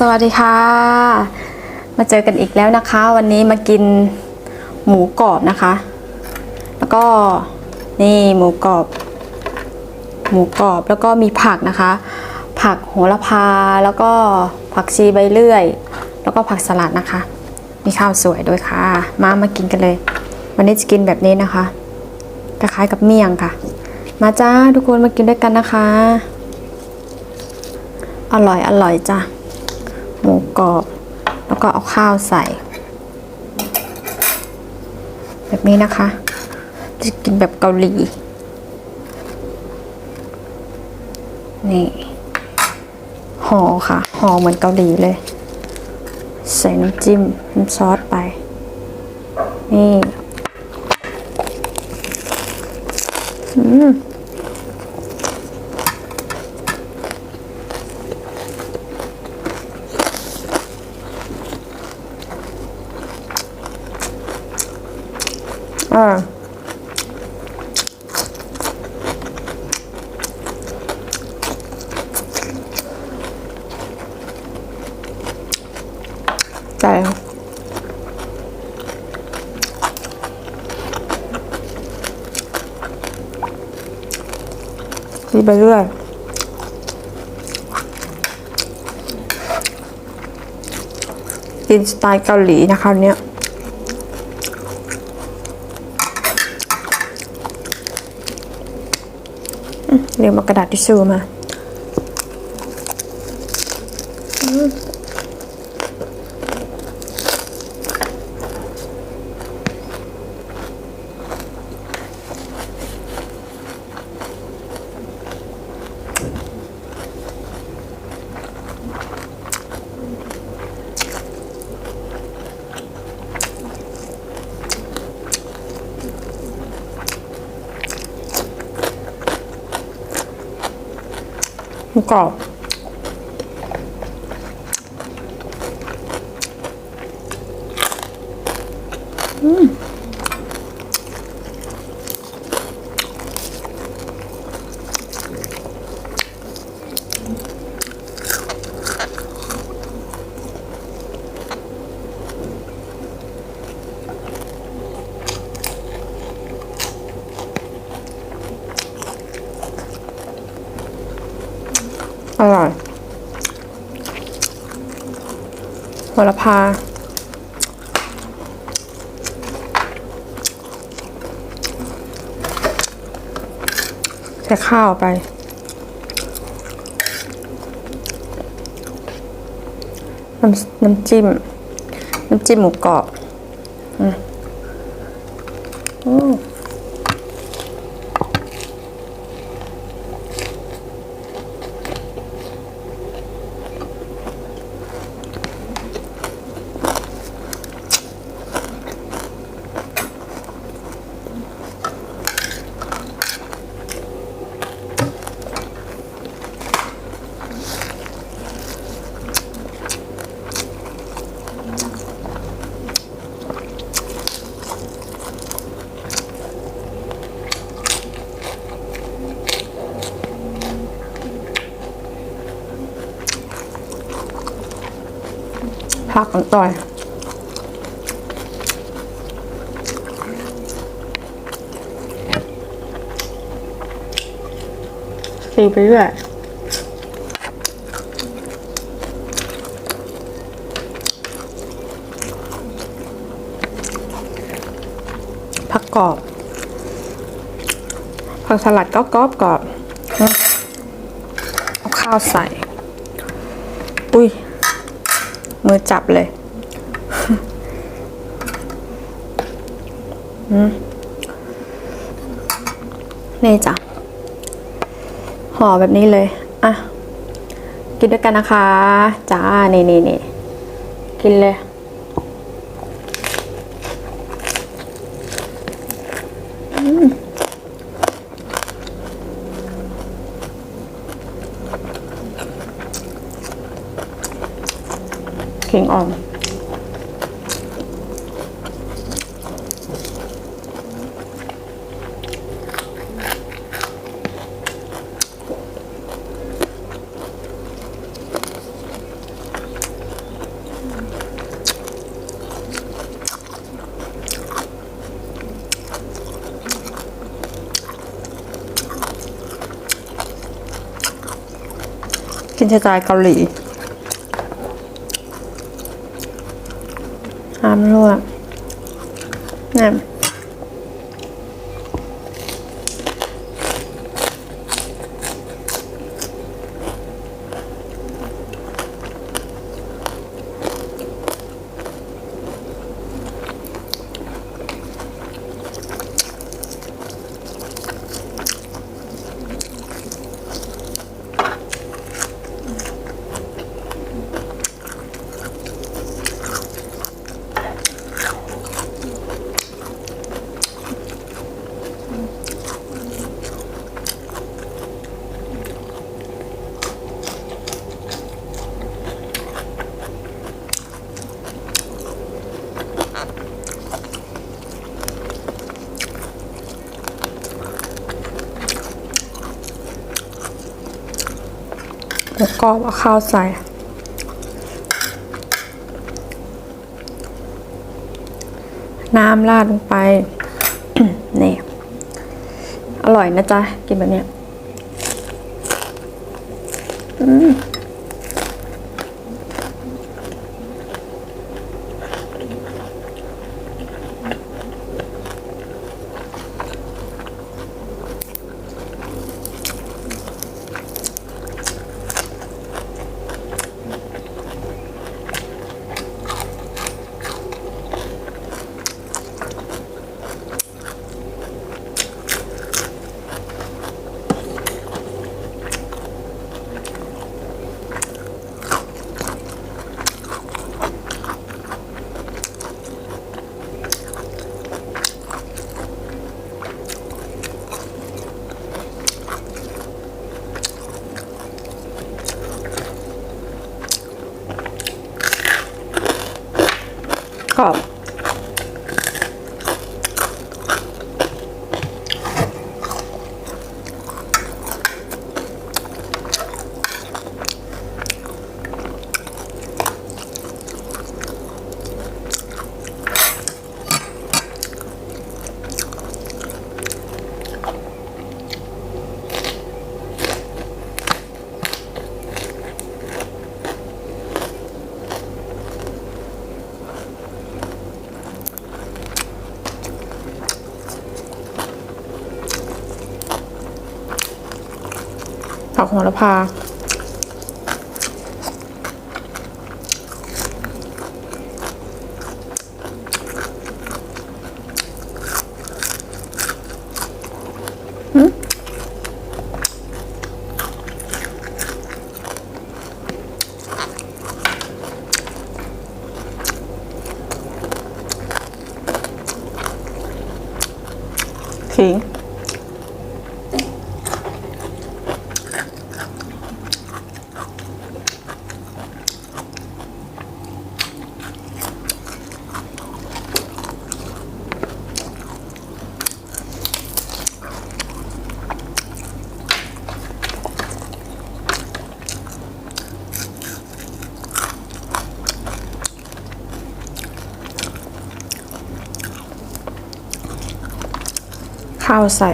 สวัสดีค่ะ มาเจอกันอีกแล้วนะคะ วันนี้มากินหมูกรอบนะคะ แล้วก็นี่หมูกรอบ หมูกรอบแล้วก็มีผักนะคะ ผักโหระพาแล้วก็ผักชีใบเลื่อย แล้วก็ผักสลัดนะคะ มีข้าวสวยด้วยค่ะ มามากินกันเลย วันนี้จะกินแบบนี้นะคะคล้ายๆกับเมี่ยงค่ะ มาจ้าทุกคนมากินด้วยกันนะคะ อร่อยอร่อยจ้ะ หมูกรอบ แล้วก็เอาข้าวใส่ แบบนี้นะคะ จะกินแบบเกาหลี นี่ห่อค่ะห่อเหมือนเกาหลีเลย ใส่น้ำจิ้ม น้ำซอสไป นี่ อืม อ่า ใช่ค่ไปเรื่อยกินสไตล์เกาหลีนะคะเนี้ยเรียมากระดาษทิชชู่มา กรอบ อืมร่อย โหระพาใส่ข้าวไปน้ำน้ำจิ้ม น้ำจิ้มหมูกรอบ อืม อืมผักอร่อยตีไปเรื่อยผักกรอบ ผักสลัดก็กรอบกรอบเอาข้าวใส่ อุ้ย มือจับเลยนี่จ้ะห่อแบบนี้เลย อะ กินด้วยกันนะคะ จ้า นี่นี่นี่กินเลย อืม คิงออนกินชไจายเกาหลี ห้ามรั่วนี่ แล้วก็เอาข้าวใส่น้ำราดลงไปนี่อร่อยนะจ๊ะ กินแบบเนี้ย อืม กรอบ หระพา ขิง ข้าวใส่